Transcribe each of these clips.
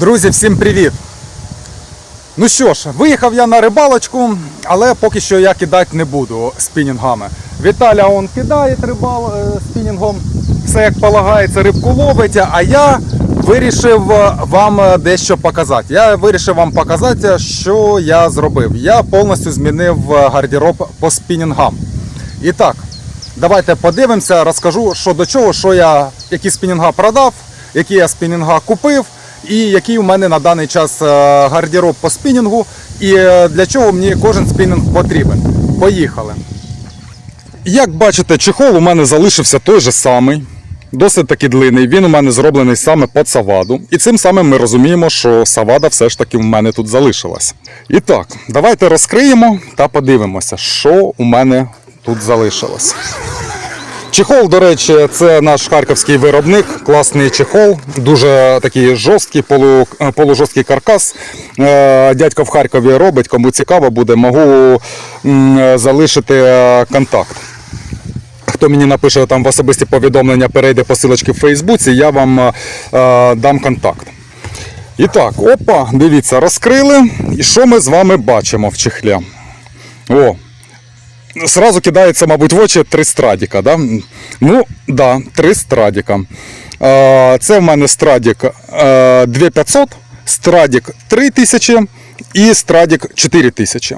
Друзі, всім привіт! Ну що ж, виїхав я на рибалочку, але поки що я кидати не буду спінінгами. Віталя он кидає рибал е, спінінгом, все як полагається, рибку ловить, а я вирішив е, вам е, дещо показати. Я вирішив вам показати, що я зробив. Я повністю змінив гардероб по спінінгам. І так, давайте подивимося, розкажу, що до чого, що я, які спінінга продав, які я спінінга купив, і який у мене на даний час е, гардероб по спінінгу, і е, для чого мені кожен спінінг потрібен. Поїхали. Як бачите, чехол у мене залишився той же самий. Досить таки длинний. Він у мене зроблений саме під саваду. І цим самим ми розуміємо, що савада все ж таки у мене тут залишилась. І так, давайте розкриємо та подивимося, що у мене тут залишилось. Чехол, до речі, це наш харківський виробник, класний чехол, дуже такий жорсткий, полу, полужорсткий каркас. Е, Дядько в Харкові робить, кому цікаво буде, можу залишити е, контакт. Хто мені напише там в особисті повідомлення, перейде по силочці в Фейсбуці, я вам е, дам контакт. І так, опа, дивіться, розкрили. І що ми з вами бачимо в чехлі? О, Сразу кидається, мабуть, в очі три страдіка. Да? Ну, да, три страдіка. Е, Це в мене страдік е, 2500, страдік 3000 і страдік 4000.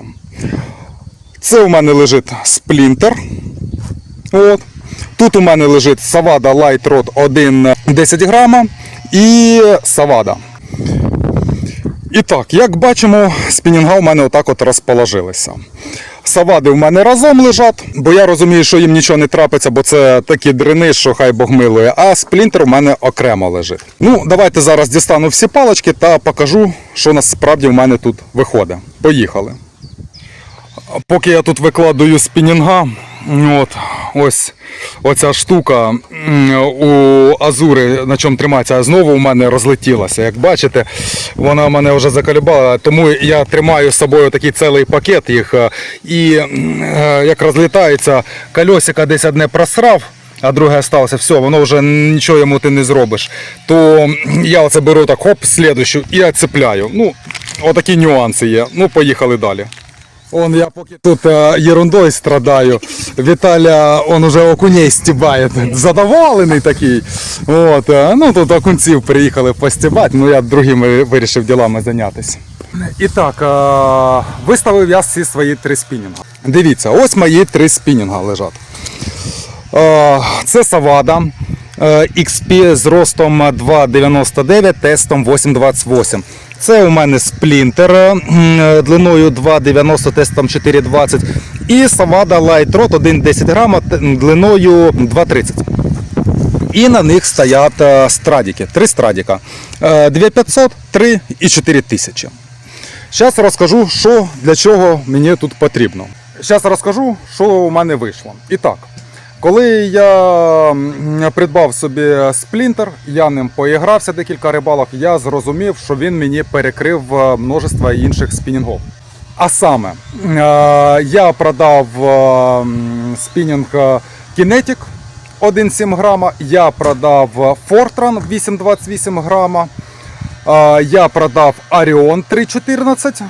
Це у мене лежить сплінтер. От. Тут у мене лежить Savada Light Rod 1 10 грама і Savada. І так, як бачимо, спінінга у мене отак от розположилися. Савади в мене разом лежать, бо я розумію, що їм нічого не трапиться, бо це такі дрини, що хай Бог милує, а сплінтер у мене окремо лежить. Ну, давайте зараз дістану всі палочки та покажу, що насправді в мене тут виходить. Поїхали. Поки я тут викладаю спінінга, от, ось оця штука у Азури, на чому тримається, знову у мене розлетілася. Як бачите, вона мене вже заколебала, тому я тримаю з собою такий цілий пакет їх. е, І е, як розлітається, кольосика десь одне просрав. А друге сталося, все, воно вже нічого йому ти не зробиш. То я оце беру так, хоп, слідущу і оцепляю. Ну, отакі нюанси є. Ну, поїхали далі. Он я поки тут е, ерундою страдаю. Віталя, он уже окуней стібає. Задоволений такий. От, е, ну тут окунців приїхали постібати, ну я другими вирішив ділами зайнятися. І так, е, виставив я всі свої три спінінга. Дивіться, ось мої три спінінга лежать. Е, Це Савада е, XP з ростом 2,99, тестом 8,28. Це у мене сплінтер е, длиною 2,90, тестом 4,20. І Савада Light Rod 1,10 грама длиною 2,30. І на них стоять е, страдіки, три страдіка. Е, 2500, 3 і 4000. Зараз розкажу, що для чого мені тут потрібно. Зараз розкажу, що у мене вийшло. І так, коли я придбав собі сплінтер, я ним поігрався декілька рибалок, я зрозумів, що він мені перекрив е, множество інших спінінгів. А саме, е, я продав е, спінінг Kinetic 1,7 грама, я продав Fortran 8,28 грама, я продав Arion 3,14,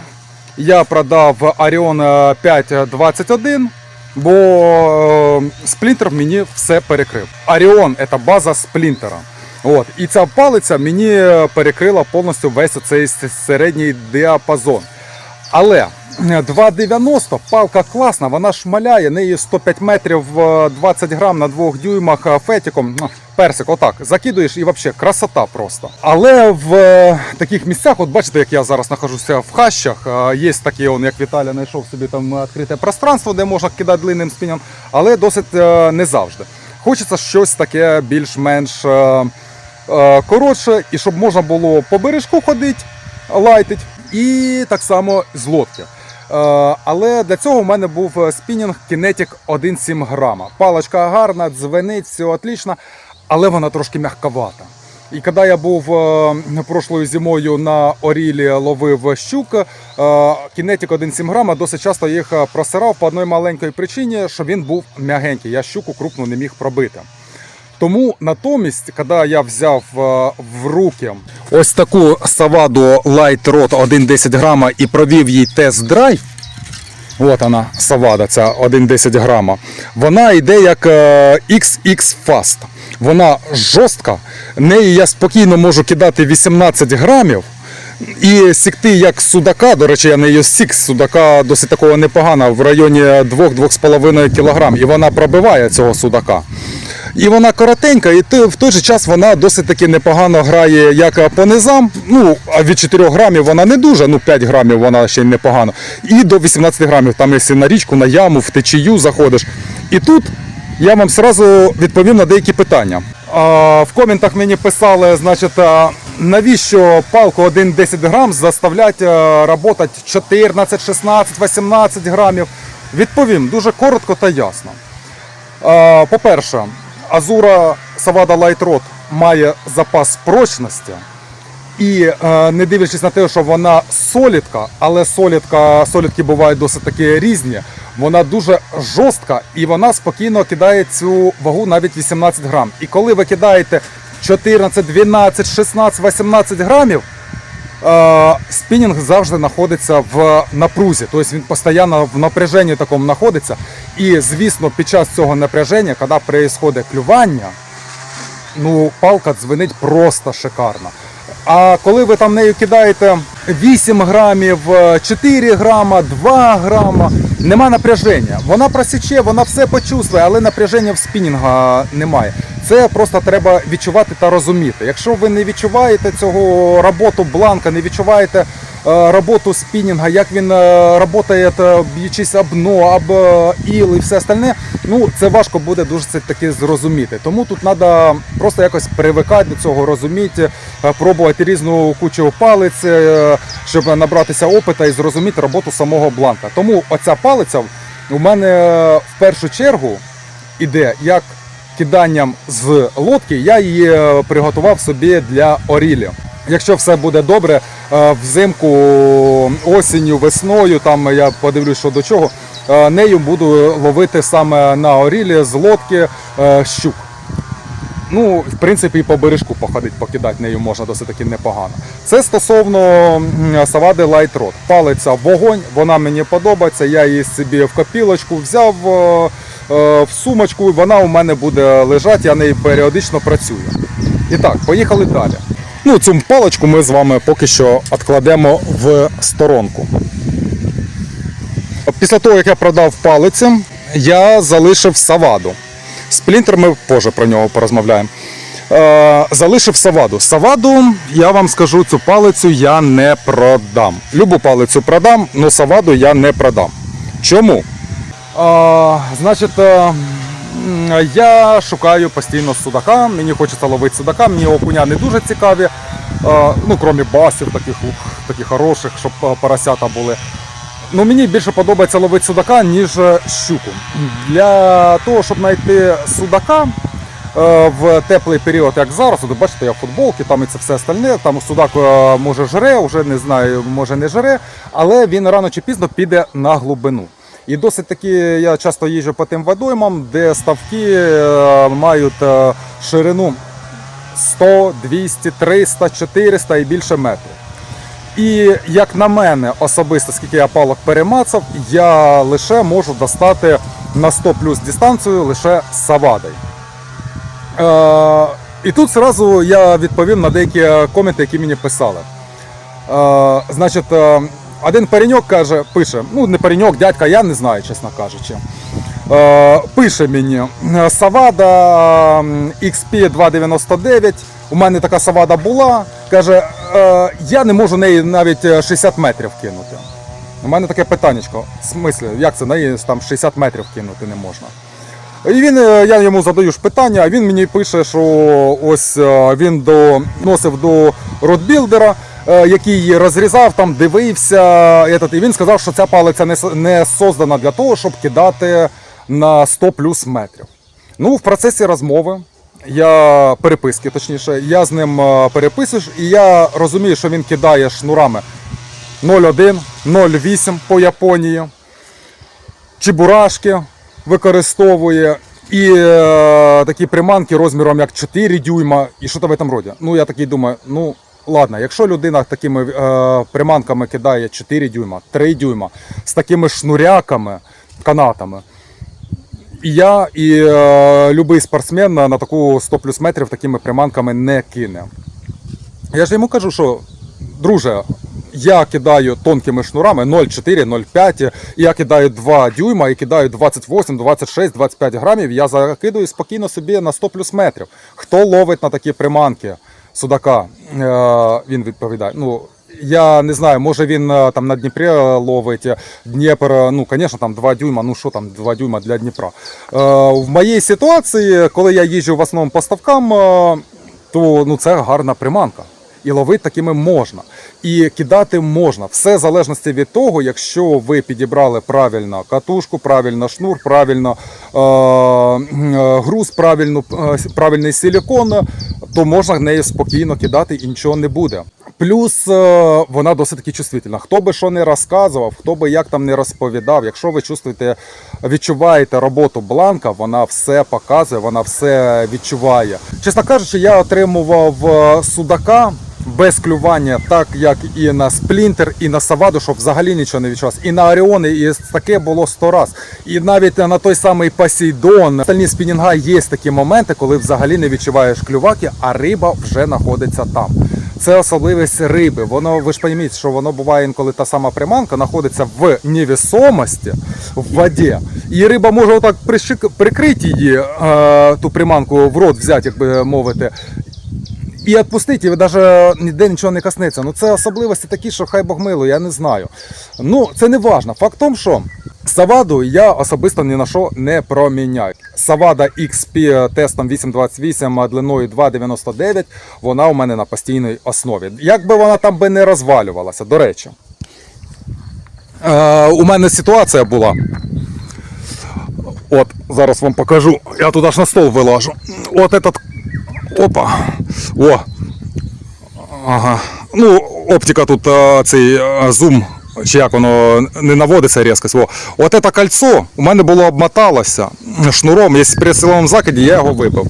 я продав Arion е, 5,21, бо е, сплінтер мені все перекрив. Аріон – це база сплінтера. От. І ця палиця мені перекрила повністю весь цей середній діапазон. Але е, 2,90 палка класна, вона шмаляє, неї 105 метрів е, 20 грам на 2 дюймах е, фетіком. Ну, Персик, отак, закидуєш і взагалі красота просто. Але в е, таких місцях, от бачите, як я зараз знаходжуся в хащах, е, є такі, он, як Віталя знайшов собі там відкрите пространство, де можна кидати длинним спіням, але досить е, не завжди. Хочеться щось таке більш-менш е, е, коротше, і щоб можна було по бережку ходити, лайтить, і так само з лодки. Е, Але для цього в мене був е, спінінг Kinetic 1,7 грама. Паличка гарна, дзвенить, все отлично, але вона трошки м'яковата. І коли я був е, прошлою зимою на Орілі ловив щук, Kinetic 1,7 грама досить часто їх просирав по одній маленькій причині, що він був м'ягенький. Я щуку крупну не міг пробити. Тому натомість, коли я взяв е, в руки ось таку Саваду Light Rod 1,10 грама і провів їй тест-драйв, От вона, Савада, ця 1,10 грама. Вона йде як е, XX Fast. Вона жорстка. Неї я спокійно можу кидати 18 грамів. І сікти як судака, до речі, я нею сік судака досить такого непогано, в районі 2-2,5 кг. І вона пробиває цього судака. І вона коротенька, і в той же час вона досить таки непогано грає як по низам. Ну, а від 4 грамів вона не дуже, ну 5 грамів вона ще й непогано. І до 18 грамів, там якщо на річку, на яму, в течію заходиш. І тут я вам сразу відповім на деякі питання. А, в коментах мені писали, значить, навіщо палку 1,10 грам заставляти працювати 14, 16, 18 грамів. Відповім дуже коротко та ясно. По-перше, Азура Light Rod має запас прочності. І е, не дивлячись на те, що вона солідка, але солідка, солідки бувають досить таки різні. Вона дуже жорстка і вона спокійно кидає цю вагу навіть 18 грам. І коли ви кидаєте 14, 12, 16, 18 грамів, е, спінінг завжди знаходиться в напрузі, тобто він постійно в напряженні такому знаходиться. І звісно, під час цього напряження, коли відбувається клювання, ну палка дзвенить просто шикарно. А коли ви там нею кидаєте 8 грамів, е, 4 грама, 2 грама, нема напряження. Вона просіче, вона все почувствує, але напряження в спінінга немає. Це просто треба відчувати та розуміти. Якщо ви не відчуваєте цього роботу бланка, не відчуваєте е, роботу спінінга, як він е, працює, е, б'ючись об дно, об е, іл і все остальне, ну це важко буде дуже це таки зрозуміти. Тому тут треба просто якось привикати до цього, розуміти, е, пробувати різну кучу палиць, е, щоб набратися опита і зрозуміти роботу самого бланка. Тому оця палиця у мене е, в першу чергу іде як киданням з лодки, я її е, приготував собі для орілі. Якщо все буде добре, е, взимку, осінню, весною, там я подивлюсь, що до чого, е, нею буду ловити саме на орілі з лодки е, щук. Ну, в принципі, і по бережку походити, покидати нею можна досить таки непогано. Це стосовно Савади Light Rod. Палиця вогонь, вона мені подобається. Я її собі в копілочку взяв в сумочку, вона у мене буде лежати, я нею періодично працюю. І так, поїхали далі. Ну, цю паличку ми з вами поки що відкладемо в сторонку. Після того, як я продав палиці, я залишив саваду. Сплінтер ми позже про нього порозмовляємо. Е, залишив саваду. Саваду, я вам скажу, цю палицю я не продам. Любу палицю продам, але саваду я не продам. Чому? Е, значить, е, я шукаю постійно судака, мені хочеться ловити судака, мені окуня не дуже цікаві. Ну, крім басів, таких, таких хороших, щоб поросята були. Ну, мені більше подобається ловити судака, ніж е, щуку. Для того, щоб знайти судака е, в теплий період, як зараз, от бачите, я в футболці, там і це все остальне, там судак е, може жре, вже не знаю, може не жре, але він рано чи пізно піде на глибину. І досить таки я часто їжджу по тим водоймам, де ставки е, мають е, ширину 100, 200, 300, 400 і більше метрів. І як на мене особисто, скільки я палок перемацав, я лише можу достати на 100 плюс дистанцію лише савадой. Е, і тут зразу я відповім на деякі коменти, які мені писали. Е, значить, е, один пареньок каже, пише, ну не пареньок, дядька, я не знаю, чесно кажучи. Е, пише мені Савада XP299. У мене така Савада була. Каже, е, я не можу неї навіть е, 60 метрів кинути. У мене таке питаннячко. В смислі, як це неї там 60 метрів кинути не можна? І він, е, я йому задаю ж питання, а він мені пише, що ось е, він доносив до родбілдера, е, який розрізав, там дивився. І він сказав, що ця палиця не, не создана для того, щоб кидати на 100 плюс метрів. Ну, в процесі розмови, я переписки, точніше, я з ним е, переписуюсь, і я розумію, що він кидає шнурами 0,1, 0,8 по Японії чебурашки використовує. І е, такі приманки розміром як 4 дюйма і що то в этом роді. Ну я такий думаю, ну ладно, якщо людина такими е, приманками кидає 4 дюйма, 3 дюйма з такими шнуряками, канатами. І я, і е, любий спортсмен на, таку 100 плюс метрів такими приманками не кине. Я ж йому кажу, що друже, я кидаю тонкими шнурами 0,4, 0,5, я кидаю 2 дюйма і кидаю 28, 26, 25 грамів. Я закидую спокійно собі на 100 плюс метрів. Хто ловить на такі приманки судака? Е, він відповідає. Ну, я не знаю, може він е, там на Дніпрі ловить. Дніпр, е, ну, звісно, там 2 дюйма, ну що там 2 дюйма для Дніпра. В моїй ситуації, коли я їжджу в основному по ставкам, е, то ну, це гарна приманка. І ловити такими можна. І кидати можна. Все в залежності від того, якщо ви підібрали правильно катушку, правильно шнур, правильно е- е, груз, правильно, е, правильний силікон, то можна нею спокійно кидати і нічого не буде. Плюс е, вона досить таки чувствительна. Хто би що не розказував, хто би як там не розповідав, якщо ви чувствуєте, відчуваєте роботу бланка, вона все показує, вона все відчуває. Чесно кажучи, я отримував е, судака. Без клювання, так як і на сплінтер, і на саваду, щоб взагалі нічого не відчувалося. І на Оріони, і таке було сто раз. І навіть на той самий Посейдон, остальні спінінга є такі моменти, коли взагалі не відчуваєш клюваки, а риба вже знаходиться там. Це особливість риби. Воно ви ж розумієте, що воно буває інколи та сама приманка знаходиться в невісомості в воді, і риба може отак прикрити її, е, ту приманку в рот взяти, як би мовити. І відпустити, і навіть ніде нічого не коснеться. Ну це особливості такі, що хай Бог милує, я не знаю. Ну, це не важно. Факт в тому, що Саваду я особисто ні на що не проміняю. Савада XP тестом 828 длиною 2,99, вона у мене на постійній основі. Як би вона там би не розвалювалася, до речі. Е, у мене ситуація була. От, зараз вам покажу. Я тут аж на стол вилажу. От этот. Опа. О. Ага. Ну, оптика тут цей зум. Чи як воно не наводиться різкость. О. От це кольцо у мене було обмоталося шнуром, є при силовому закиді, я його вибив.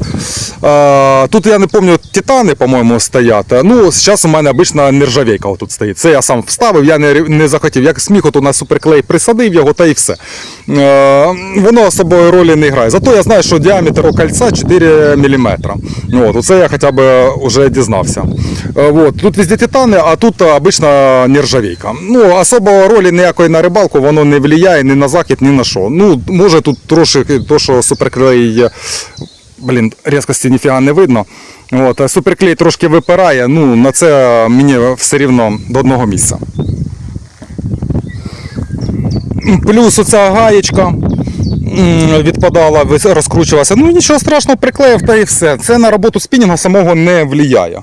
Тут я не пам'ятаю, титани, по-моєму, стоять. Ну, зараз у мене обична нержавейка тут стоїть. Це я сам вставив, я не, не захотів. Як сміх, от у нас суперклей присадив його та і все. Воно особою ролі не грає. Зато я знаю, що діаметр у кольця 4 мм. От, оце я хоча б вже дізнався. Е, от, тут везде титани, а тут обична нержавейка. Ну, особо ролі ніякої на рибалку воно не впливає ні на захід, ні на що. Ну, може тут трошки, то, що суперклей. Блін, різкості ніфіга не видно. От, суперклей трошки випирає, ну на це мені все рівно до одного місця. Плюс оця гаєчка відпадала, розкручувалася. Ну нічого страшного, приклеїв та і все. Це на роботу спінінга самого не впливає.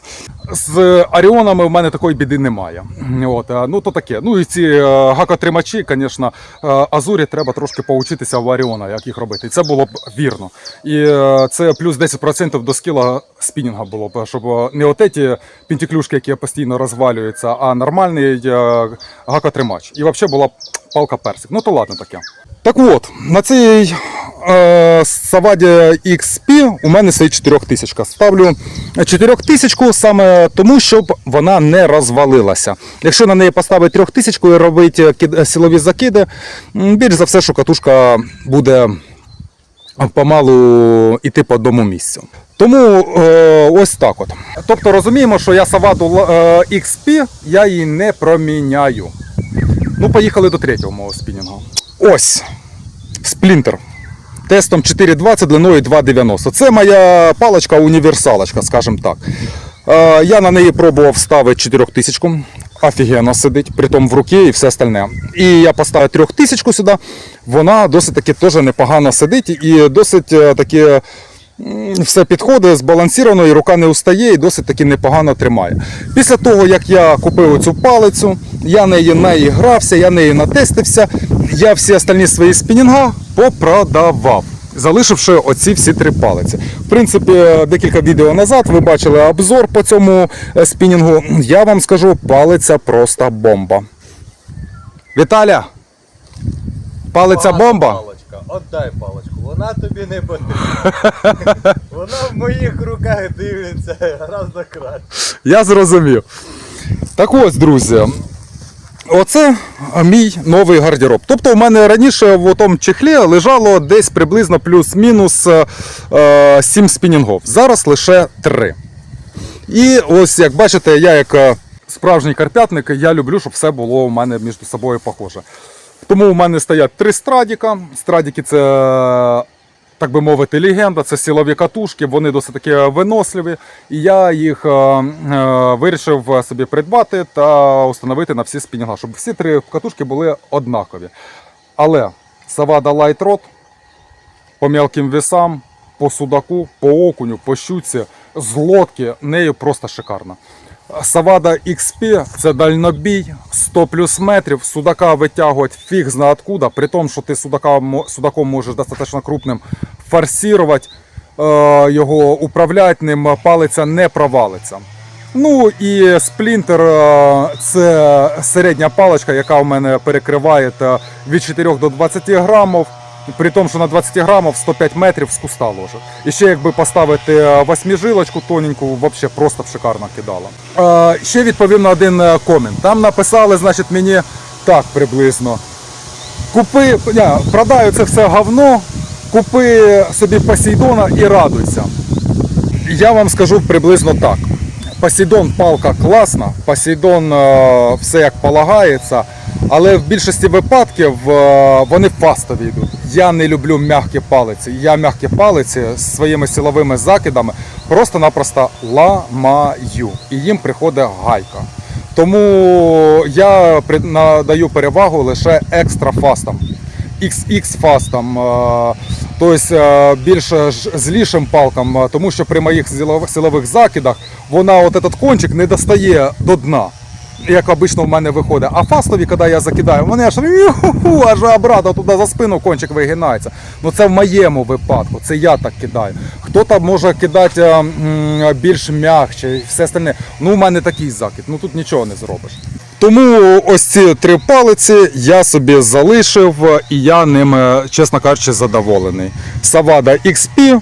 З Оріонами в мене такої біди немає. От, е, ну то таке. Ну і ці е, гакотримачі, звісно, е, Азурі треба трошки поучитися в Оріона, як їх робити. І це було б вірно. І це плюс 10% до скіла спінінга було б, щоб не от ті пінтіклюшки, які постійно розвалюються, а нормальний гакотримач. І взагалі була б палка персик. Ну то ладно таке. Так от, на цій е, Саваді XP у мене стоїть 4000. Ставлю 4000 саме тому, щоб вона не розвалилася. Якщо на неї поставити 3000 і робити кид- силові закиди, більш за все, що катушка буде помалу йти по одному місцю. Тому е, ось так от. Тобто розуміємо, що я Саваду е, XP я її не проміняю. Ну, поїхали до третього мого спінінгу. Ось. Сплінтер. Тестом 4,20 длиною 2,90. Це моя паличка універсалочка, скажімо так. Е, я на неї пробував ставити 4000. Офігенно сидить, притом в руки і все остальне. І я поставив 3000 сюди. Вона досить таки теж непогано сидить і досить е, таки все підходить, збалансовано, і рука не устає, і досить таки непогано тримає. Після того, як я купив цю палицю, я нею наігрався, я нею натестився, я всі остальні свої спінінга попродавав. Залишивши оці всі три палиці. В принципі, декілька відео назад ви бачили обзор по цьому е, спінінгу. Я вам скажу, палиця просто бомба. Віталя! Палиця бомба? Отдай паличку, вона тобі не потрібна. Вона в моїх руках дивиться гораздо краще. Я зрозумів. Так ось, друзі. Оце мій новий гардероб. Тобто у мене раніше в тому чехлі лежало десь приблизно плюс-мінус е, 7 спінінгів. Зараз лише 3. І ось як бачите, я як е, справжній карпятник, я люблю, щоб все було у мене між собою похоже. Тому у мене стоять три страдіка. Страдіки це, так би мовити, легенда, це силові катушки, вони досить таки виносливі. І я їх е, е, вирішив собі придбати та установити на всі спінінга, щоб всі три катушки були однакові. Але Savada Light Rod по мелким весам, по судаку, по окуню, по щуці, з лодки нею просто шикарно. Савада XP це дальнобій, 100 плюс метрів, судака витягувати фіг зна откуда, при тому, що ти судака, судаком можеш достатньо крупним форсувати, е, його управляти ним, палиця не провалиться. Ну і сплінтер е, це середня паличка, яка у мене перекриває від 4 до 20 грамів. При тому, що на 20 грамів 105 метрів з куста ложить. І ще якби поставити е, восьмижилочку тоненьку, взагалі просто б шикарно кидало. Е, ще відповім на один е, комент. Там написали, значить, мені так приблизно. Купи, ня, продаю це все говно, купи собі Посейдона і радуйся. Я вам скажу приблизно так. Посейдон палка класна, Посейдон е, все як полагається, але в більшості випадків вони фастові йдуть. Я не люблю м'які палиці. Я м'які палиці з своїми силовими закидами просто-напросто ламаю. І їм приходить гайка. Тому я надаю перевагу лише екстра фастам. XX фастам, е, тобто е, більш злішим палкам, е, тому що при моїх силових закидах вона от этот кончик не достає до дна. Як обично в мене виходить. А фастові, коли я закидаю, вони аж, аж обратно туди за спину кончик вигинається. Ну це в моєму випадку, це я так кидаю. Хто-то може кидати е, більш м'якше і все остальне. Ну, у мене такий закид, ну тут нічого не зробиш. Тому ось ці три палиці я собі залишив і я ними, чесно кажучи, задоволений. Savada XP,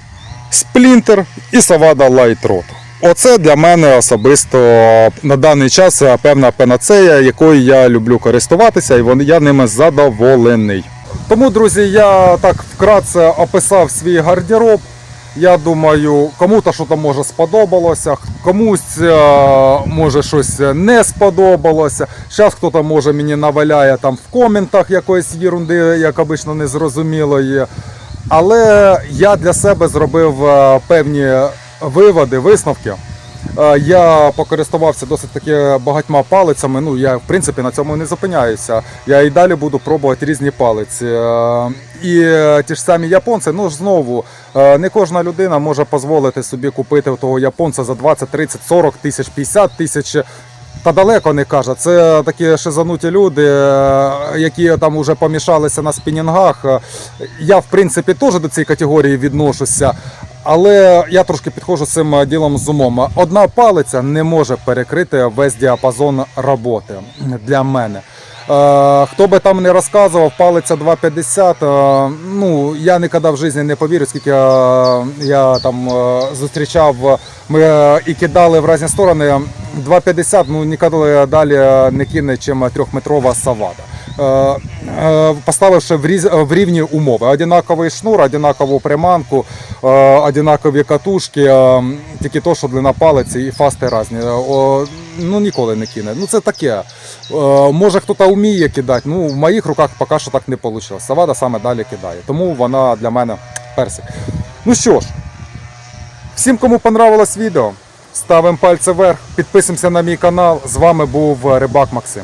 Splinter і Savada Light Rod. Оце для мене особисто на даний час е, певна панацея, якою я люблю користуватися, і я ними задоволений. Тому, друзі, я так вкратце описав свій гардероб. Я думаю, кому-то щось може сподобалося, комусь е, може щось не сподобалося. Зараз хтось може мені наваляє там в коментах якоїсь єрунди, як обично незрозумілої. Але я для себе зробив е, певні виводи, висновки. Е, Я покористувався досить таки багатьма палицями. Ну я в принципі на цьому не зупиняюся. Я і далі буду пробувати різні палиці. Е, І ті ж самі японці, ну ж знову е, не кожна людина може дозволити собі купити того японця за 20, 30, 40 тисяч, 50 тисяч. Та далеко не каже. Це такі шизануті люди, які там вже помішалися на спінінгах. Я, в принципі, теж до цієї категорії відношуся. Але я трошки підходжу цим е, ділом з умом. Одна палиця не може перекрити весь діапазон роботи для мене. Е, Хто би там не розказував, палиця 2,50. е, Ну я ніколи в житті не повірю, скільки е, я там зустрічав. Ми і кидали в різні сторони. 2,50 ну ніколи далі не кине, чим трьохметрова савада. Е, е, Поставивши в рівні умови. Одинаковий шнур, одинакову приманку, е, одинакові катушки, тільки то, що длина палиці і фасти різні. Ну ніколи не кине. Ну це таке. Може хтось вміє кидати. Ну в моїх руках поки що так не вийшло. Савада саме далі кидає. Тому вона для мене персик. Ну що ж, всім, кому понравилось відео, ставимо пальці вверх, підписуємося на мій канал. З вами був Рибак Максим.